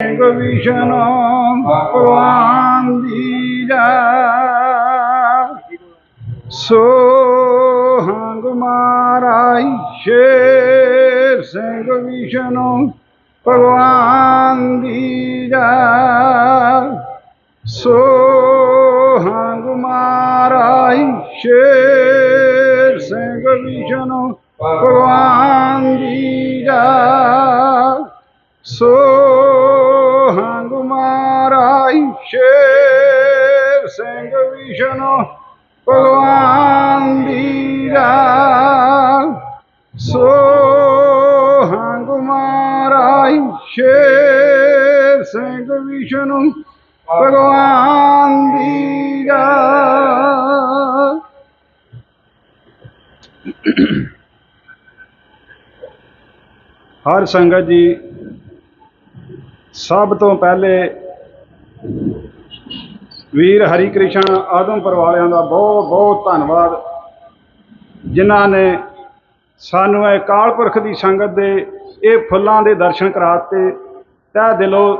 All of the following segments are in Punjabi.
ਸਿੰਘ ਵਿਸ਼ਨੂੰ ਭਗਵਾਨ ਦੀ ਜੈ ਸੋ ਹੰਗ ਮਹਾਰਾਜ ਸ਼ੇਰ ਸਿੰਘ ਵਿਸ਼ਨੂੰ ਭਗਵਾਨ ਦੀ ਜੈ ਸੋ ਹੰਗ ਮਹਾਰਾਜ ਸ਼ੇਰ ਸਿੰਘ ਵਿਸ਼ਨੂੰ ਭਗਵਾਨ ਦੀ ਜੈ ਸੋ ਹੰਗ ਮਹਾਰਾਜ ਸ਼ੇਰ ਸਿੰਘ ਵਿਸ਼ਨੂੰ ਭਗਵਾਨ ਦੀ ਜੈ ਹਰ ਸੰਗਤ ਜੀ ਸਭ ਤੋਂ ਪਹਿਲੇ ਵੀਰ ਹਰੀ ਕ੍ਰਿਸ਼ਨ ਆਦਮਪੁਰ ਵਾਲਿਆਂ ਦਾ ਬਹੁਤ ਬਹੁਤ ਧੰਨਵਾਦ, ਜਿਨ੍ਹਾਂ ਨੇ ਸਾਨੂੰ ਇਹ ਅਕਾਲ ਪੁਰਖ ਦੀ ਸੰਗਤ ਦੇ ਇਹ ਫੁੱਲਾਂ ਦੇ ਦਰਸ਼ਨ ਕਰਾਤੇ ਤਹਿ ਦਿਲੋਂ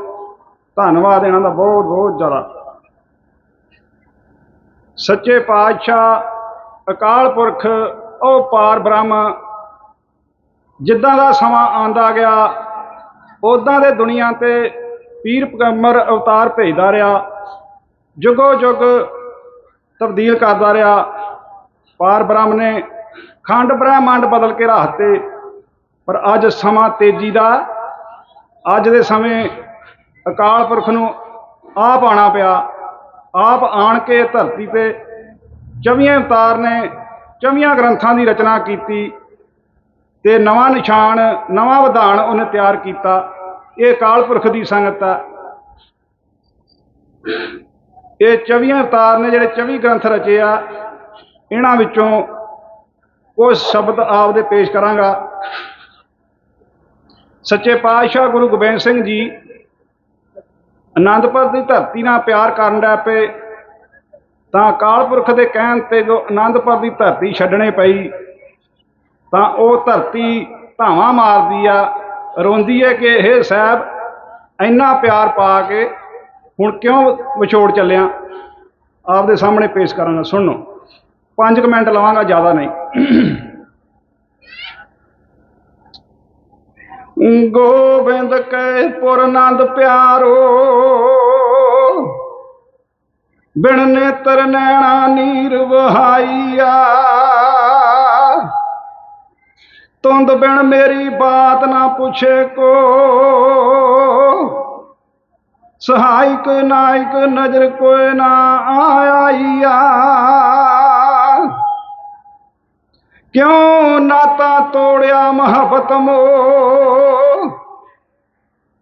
ਧੰਨਵਾਦ, ਇਹਨਾਂ ਦਾ ਬਹੁਤ ਬਹੁਤ ਜ਼ਿਆਦਾ। ਸੱਚੇ ਪਾਤਸ਼ਾਹ ਅਕਾਲ ਪੁਰਖ, ਉਹ ਪਾਰ ਬ੍ਰਹਮ, ਜਿੱਦਾਂ ਦਾ ਸਮਾਂ ਆਂਦਾ ਗਿਆ ਉਦਾਂ ਦੇ ਦੁਨੀਆ ਤੇ ਪੀਰ ਪੈਗੰਬਰ ਅਵਤਾਰ ਭੇਜਦਾ ਰਿਹਾ, ਜੁਗੋ ਜੁਗ ਤਬਦੀਲ ਕਰਦਾ ਰਿਹਾ। ਪਾਰ ਬ੍ਰਹਮ ਨੇ ਖੰਡ ਬ੍ਰਹਮੰਡ ਬਦਲ ਕੇ ਰੱਖਤੇ ਪਰ ਅੱਜ ਸਮਾਂ ਤੇਜ਼ੀ ਦਾ, ਅੱਜ ਦੇ ਸਮੇਂ ਅਕਾਲ ਪੁਰਖ ਨੂੰ ਆਪ ਆਣਾ ਪਿਆ, ਆਪ ਆਣ ਕੇ ਧਰਤੀ ਤੇ ਚੌਵੀਆਂ ਅਵਤਾਰ ਨੇ ਚਵੀਆਂ ਗ੍ਰੰਥਾਂ ਦੀ ਰਚਨਾ ਕੀਤੀ। ਤੇ ਨਵਾਂ ਨਿਸ਼ਾਨ, ਨਵਾਂ ਵਿਧਾਨ ਉਹਨੇ ਤਿਆਰ ਕੀਤਾ। ਇਹ ਅਕਾਲ ਪੁਰਖ ਦੀ ਸੰਗਤ ਆ। ਇਹ 24 ਅਵਤਾਰ ਨੇ ਜਿਹੜੇ 24 ਗ੍ਰੰਥ ਰਚੇ ਆ, ਇਹਨਾਂ ਵਿੱਚੋਂ ਕੁਝ ਸ਼ਬਦ ਆਪ ਦੇ ਪੇਸ਼ ਕਰਾਂਗਾ। ਸੱਚੇ ਪਾਤਸ਼ਾਹ ਗੁਰੂ ਗੋਬਿੰਦ ਸਿੰਘ ਜੀ ਆਨੰਦਪੁਰ ਦੀ ਧਰਤੀ ਨਾਲ ਪਿਆਰ ਕਰਨ ਲੱਗ ਪਏ, ਤਾਂ ਅਕਾਲ ਪੁਰਖ ਦੇ ਕਹਿਣ ਤੇ ਜੋ ਆਨੰਦਪੁਰ ਦੀ ਧਰਤੀ ਛੱਡਣੇ ਪਈ ਤਾਂ ਉਹ ਧਰਤੀ ਧਾਵਾਂ ਮਾਰਦੀ ਆ। ਰੋਂਦੀ ਹੈ ਕਿ ਇਹ ਸਾਹਿਬ ਇੰਨਾ ਪਿਆਰ ਪਾ ਕੇ ਹੁਣ ਕਿਉਂ ਵਿਛੋੜ ਚੱਲਿਆ? ਆਪਦੇ ਸਾਹਮਣੇ ਪੇਸ਼ ਕਰਾਂਗਾ। ਸੁਣੋ 5 ਮਿੰਟ ਲਵਾਂਗਾ, ਜ਼ਿਆਦਾ ਨਹੀਂ। ਗੋਬਿੰਦ ਕੈ ਪੁਰ ਪਿਆਰੋ, ਬਿਨ ਨੇਤਰ ਨੈਣਾ ਨੀਰ ਵਹਾਈਆ ਤੁੰਦ ਬਿਨ ਮੇਰੀ ਬਾਤ ਨਾ ਪੁੱਛੇ ਕੋ। ਸਹਾਇਕ ਨਾਇਕ ਨਜ਼ਰ ਕੋਏ ਨਾ ਆਇਆ। ਕਿਉਂ ਨਾਤਾ ਤੋੜਿਆ ਮੁਹੱਬਤ ਮੋ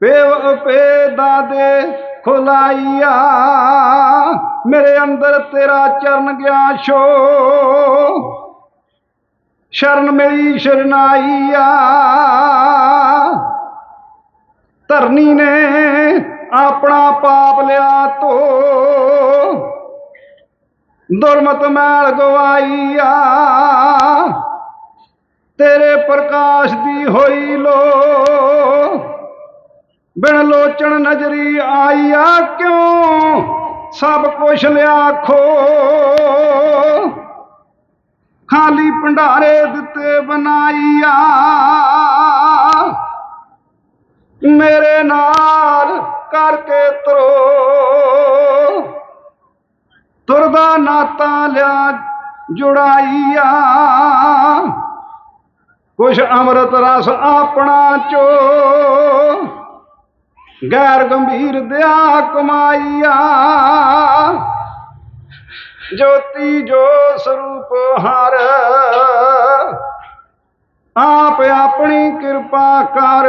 ਪੇਵ ਪੇ ਦਾਦੇ ਖੁਲਾਈਆ ਮੇਰੇ ਅੰਦਰ ਤੇਰਾ ਚਰਨ ਗਿਆ ਸ਼ੋ ਸ਼ਰਨ ਮਿਲੀ ਸ਼ਰਨਾਈਆ। ਧਰਨੀ ਨੇ ਆਪਣਾ ਪਾਪ ਲਿਆ ਤੋ। ਦੁਰਮਤ ਮੈਲ ਗਵਾਈਆ। ਤੇਰੇ ਪ੍ਰਕਾਸ਼ ਦੀ ਹੋਈ ਲੋ। ਬਿਨ ਲੋਚਣ ਨਜ਼ਰੀ ਆਈਆ ਕਿਉਂ? ਸਭ ਕੁਛ ਲਿਆ ਖੋ। ਖਾਲੀ ਭੰਡਾਰੇ ਦਿੱਤੇ ਬਣਾਈਆ ਮੇਰੇ ਨਾਲ ਕਰਕੇ ਤਰੋ। ਤੁਰਦਾ ਨਾਤਾ ਲਿਆ ਜੁੜਾਈਆ। ਕੁਛ ਅੰਮ੍ਰਿਤ ਰਸ ਆਪਣਾ ਚੋ। ਗੈਰ ਗੰਭੀਰ ਦਿਆ ਕਮਾਈਆ। ਜੋਤੀ ਜੋ ਸਰੂਪ ਹਰ, ਆਪ ਆਪਣੀ ਕਿਰਪਾ ਕਰ।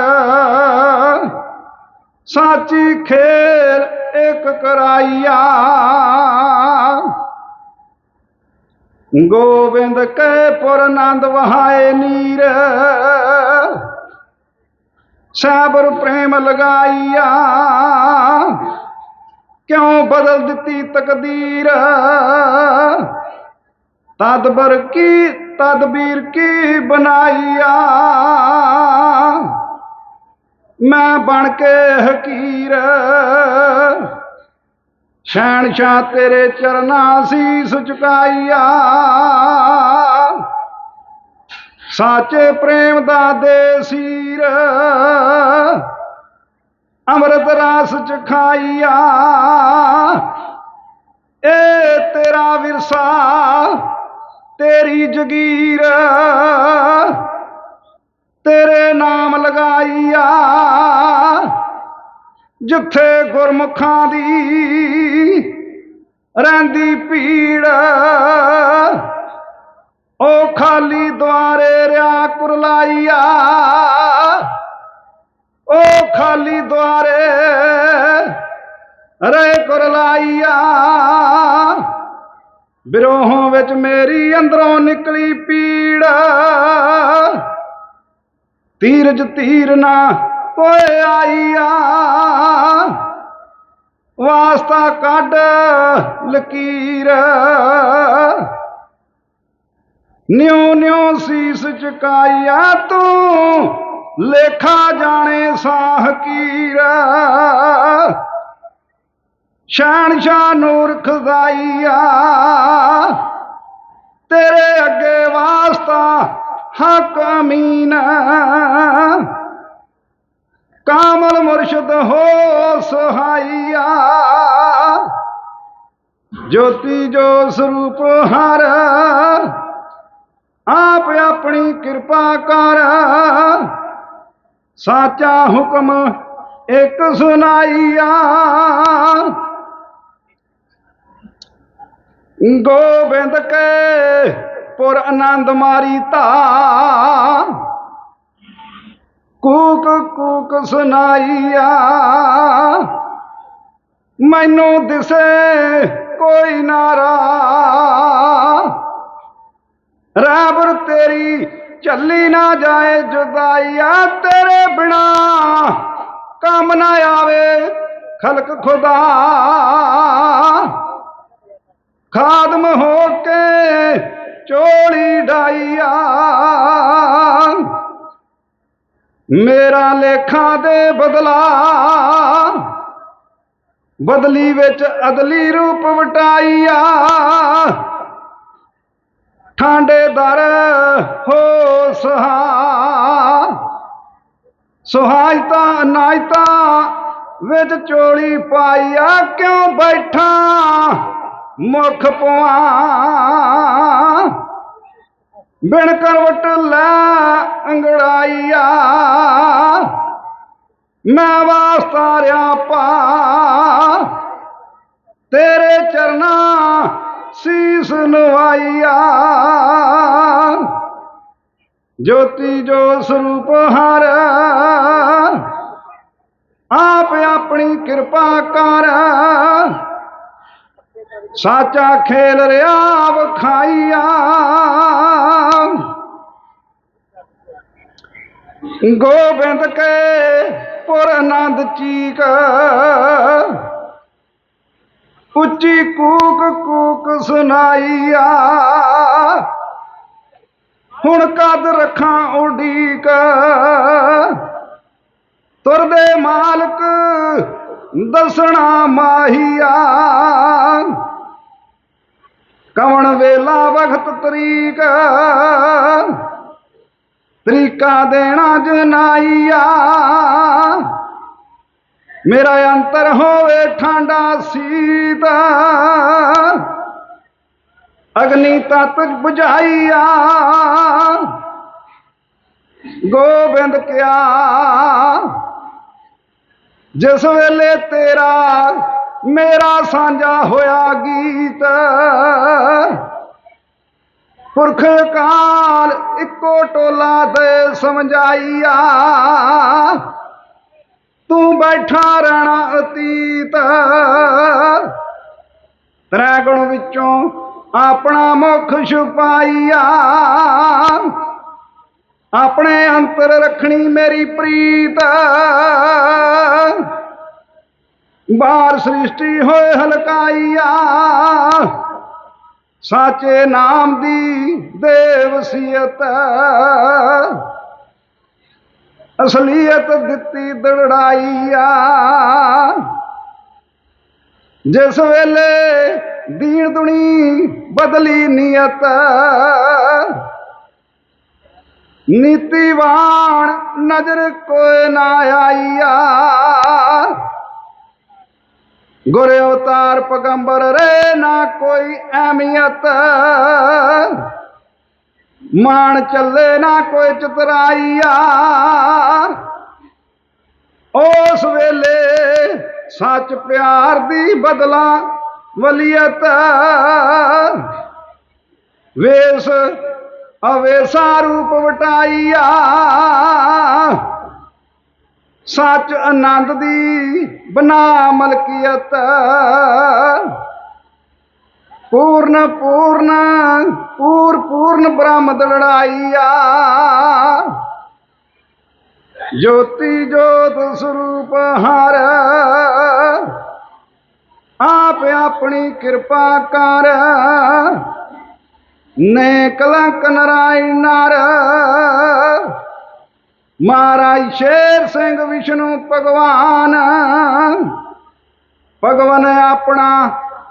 ਸਾਚੀ ਖੇਲ ਇੱਕ ਕਰਾਈਆ। ਗੋਬਿੰਦ ਕੈ ਪੁਰ ਆਨੰਦ ਵਹਾਏ ਨੀਰ। ਸਾਬਰ ਪ੍ਰੇਮ ਲਗਾਈਆ। ਕਿਉਂ ਬਦਲ ਦਿੱਤੀ ਤਕਦੀਰ? ਤਦਬਰ ਕੀ ਤਦਬੀਰ ਕੀ ਬਣਾਈਆ? ਮੈਂ ਬਣ ਕੇ ਹਕੀਰ। ਸ਼ਹਿਨशाह ਤੇਰੇ ਚਰਨਾਂ ਸੀਸ ਝੁਕਾਈਆ ਸਾਚੇ ਪ੍ਰੇਮ ਦਾ ਦੇਸੀਰ। ਅੰਮ੍ਰਿਤ ਰਸ ਚ ਖਾਈਆ। ਏ ਤੇਰਾ ਵਿਰਸਾ, ਤੇਰੀ ਜਗੀਰ, ਤੇਰੇ ਨਾਮ ਲਗਾਈਆ। ਜਿੱਥੇ ਗੁਰਮੁਖਾਂ ਦੀ ਰਹਿੰਦੀ ਪੀੜ ਉਹ ਖਾਲੀ ਦੁਆਰੇ ਰਿਆ ਕੁਰਲਾਈਆ। ਉਹ ਖਾਲੀ ਦੁਆਰੇ ਰੇ ਕੁਰਲਾਈਆ। ਬਿਰੋਹਾਂ ਵਿੱਚ ਮੇਰੀ ਅੰਦਰੋਂ ਨਿਕਲੀ ਪੀੜ। ਤੀਰਜ ਤੀਰ ਨਾ ਕੋਏ ਆਈਆ। ਵਾਸਤਾ ਕੱਢ ਲਕੀਰ। ਨਿਉ ਨਿਉ ਸੀਸ ਝੁਕਾਈਆ ਤੂੰ। ਲੇਖਾ ਜਾਣੇ ਸਾਹ ਕੀਰ। ਸ਼ਾਨਸ਼ਾ ਨੂਰ ਖਜ਼ਾਈਆ ਤੇਰੇ ਅੱਗੇ ਵਾਸਤਾ ਹਕ ਅਮੀਨ। ਕਾਮਲ ਮੁਰਸ਼ਦ ਹੋ ਸਹਾਈਆ। ਜੋਤੀ ਜੋ ਸਰੂਪ ਹਰ, ਆਪ ਆਪਣੀ ਕਿਰਪਾ ਕਰ। ਸਾਚਾ ਹੁਕਮ ਇੱਕ ਸੁਨਾਈਆ। ਗੋਬਿੰਦ ਕੇ ਪੁਰ ਆਨੰਦ ਮਾਰੀ ਧਾ। ਕੂਕ ਕੂਕ ਸੁਨਾਈਆ। ਮੈਨੂੰ ਦਿਸੇ ਕੋਈ ਨਾਰਾ ਰਾਬਰ ਤੇਰੀ ਚੱਲੀ ਨਾ ਜਾਏ ਜੁਦਾਈਆ ਤੇਰੇ ਬਿਨਾ। ਕੰਮ ਨਾ ਆਵੇ ਖਲਕ ਖੁਦਾ। ਖਾਦਮ ਹੋ ਕੇ ਚੋਲੀ ਡਾਈਆ। ਮੇਰਾ ਲੇਖਾਂ ਦੇ ਬਦਲਾ ਬਦਲੀ ਵਿੱਚ ਅਦਲੀ ਰੂਪ ਵਟਾਈਆ। ਠਾਂਡੇਦਾਰ ਹੋ ਸਹਾ। ਸੁਹਾਇਤਾ ਨਾਇਤਾ ਵਿੱਚ ਚੋਲੀ ਪਾਈਆ ਕਿਉਂ ਬੈਠਾ ਮੁਖ ਪਵਾ ਬਿਨ ਕਰਵਟ ਲੈ ਅੰਗੜਾਈਆ। ਮੈਂ ਵਾਸਤਾ ਰਿਆ ਪਾ। ਤੇਰੇ ਚਰਨਾਂ ਸੀਸ ਨਵਾਈਆ ਜੋਤੀ ਜੋ ਸਰੂਪ ਹਰ, ਆਪ ਆਪਣੀ ਕਿਰਪਾ ਕਰ। ਸਾਚਾ ਖੇਲ ਰਿਆ ਵਖਾਈਆ। ਗੋਬਿੰਦ ਕੇ ਪੁਰ ਆਨੰਦ ਚੀਕ। ਉੱਚੀ ਕੂਕ ਕੂਕ ਸੁਨਾਈਆ ਹੁਣ ਕਦ ਰੱਖਾਂ ਉਡੀਕ? ਤੁਰਦੇ ਮਾਲਕ ਦਸਣਾ ਮਾਹੀਆ। ਕਵਣ ਵੇਲਾ ਵਖਤ ਤਰੀਕ? ਤਰੀਕਾ ਦੇਣਾ ਜਨਾਈਆ। ਮੇਰਾ ਅੰਤਰ ਹੋਵੇ ਠਾਂਡਾ ਸੀਤ ਅਗਨੀ ਤਤ ਬੁਝਾਈਆ। ਗੋਬਿੰਦ ਕਿਆ। ਜਿਸ ਵੇਲੇ ਤੇਰਾ, ਮੇਰਾ ਸਾਂਝਾ ਹੋਇਆ ਗੀਤ। ਪੁਰਖ ਕਾਲ ਇੱਕੋ ਟੋਲਾ ਤੇ ਸਮਝਾਈਆ। ਤੂੰ ਬੈਠਾ ਰਹਿਣਾ ਅਤੀਤ। ਤ੍ਰੈ ਗੁਣ ਵਿੱਚੋਂ ਆਪਣਾ ਮੁਖ ਛੁਪਾਈਆ। ਆਪਣੇ ਅੰਤਰ ਰੱਖਣੀ ਮੇਰੀ ਪ੍ਰੀਤ। ਬਾਹਰ ਸ੍ਰਿਸ਼ਟੀ ਹੋਏ ਹਲਕਾਈਆ। ਸਾਚੇ ਨਾਮ ਦੀ ਦੇਵਸੀਅਤ ਅਸਲੀਅਤ ਦਿੱਤੀ ਦੜਾਈਆ ਜਿਸ ਵੇਲੇ ਦੀਨ ਦੁਨੀ ਬਦਲੀ ਨੀਅਤ, ਨੀਤੀਵਾਨ ਨਜ਼ਰ ਕੋਈ ਨਾ ਆਈਆ। ਗੁਰ ਅਵਤਾਰ ਪਗੰਬਰ ਰੇ ਨਾ ਕੋਈ ਅਹਿਮੀਅਤ। ਮਾਣ ਚੱਲੇ ਨਾ ਕੋਈ ਚਤਰਾਈਆ। ਉਸ ਵੇਲੇ ਸੱਚ ਪਿਆਰ ਦੀ ਬਦਲਾ ਵਲੀਅਤ। ਵੇਸ ਅਵੇਸਾ ਰੂਪ ਵਟਾਈਆ। ਸੱਚ ਆਨੰਦ ਦੀ ਬਨਾ ਮਲਕੀਅਤ। ਪੂਰਨ ਪੂਰਨ, ਪੂਰ, ਪੂਰਨ ਬ੍ਰਹਮ ਲੜਾਈਆ। ਜੋਤੀ ਜੋਤ ਸਰੂਪ ਹਰ, ਆਪ ਆਪਣੀ ਕਿਰਪਾ ਕਰ। ਨੇ ਕਲੰਕ ਨਰਾਇਣ ਨਰ, ਮਹਾਰਾਜ ਸ਼ੇਰ ਸਿੰਘ ਵਿਸ਼ਨੂੰ ਭਗਵਾਨ। ਭਗਵਾਨ ਆਪਣਾ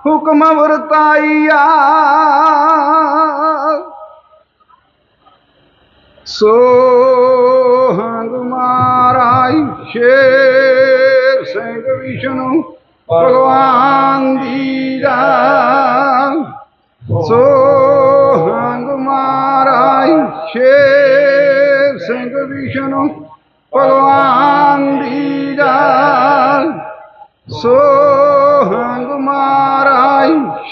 ਹੁਕਮ ਵਰਤਾਈਆ ਸੋ ਹੰਗ ਮਹਾਰਾਜ ਸ਼ੇਰ ਸਿੰਘ ਵਿਸ਼ਨੂੰ ਭਗਵਾਨ ਦੀ ਰਾ ਸੋ ਹੰਗ ਮਹਾਰਾਜ ਸ਼ੇਰ ਸਿੰਘ ਵਿਸ਼ਨੂੰ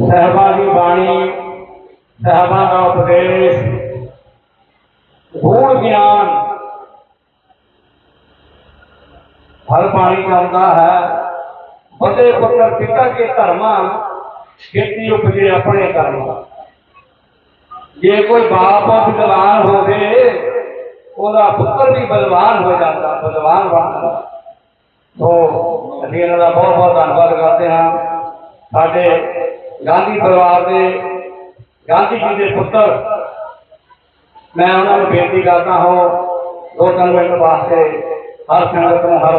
ਸਹਿਬਾ ਦੀ ਬਾਣੀ, ਸਹਿਬਾ ਦਾ ਉਪਦੇਸ਼ ਗੂੜ ਗਿਆਨ ਹਰ ਬਾਣੀ ਜਾਂਦਾ ਹੈ। ਬਦੇ ਪੁੱਤਰ ਪਿਤਾ ਕੇ ਧਰਮਾਂ ਖੇਤੀ ਉਪਜੇ ਆਪਣੇ ਕਰਮ ਜੇ ਕੋਈ ਬਾਪ ਵਿਦਵਾਨ ਹੋਵੇ, ਉਹਦਾ ਪੁੱਤਰ ਵੀ ਬਲਵਾਨ ਹੋ ਜਾਂਦਾ, ਬਲਵਾਨ ਬਣਦਾ ਸੋ ਅਸੀਂ ਇਹਨਾਂ ਦਾ ਬਹੁਤ ਬਹੁਤ ਧੰਨਵਾਦ ਕਰਦੇ ਹਾਂ। ਸਾਡੇ ਗਾਂਧੀ ਪਰਿਵਾਰ ਦੇ ਗਾਂਧੀ ਜੀ ਦੇ ਪੁੱਤਰ। ਮੈਂ ਉਹਨਾਂ ਨੂੰ ਬੇਨਤੀ ਕਰਦਾ ਹਾਂ ਦੋ ਤਿੰਨ ਮਿੰਟ ਵਾਸਤੇ ਹਰ ਸੰਗਤ ਨੂੰ ਹਰ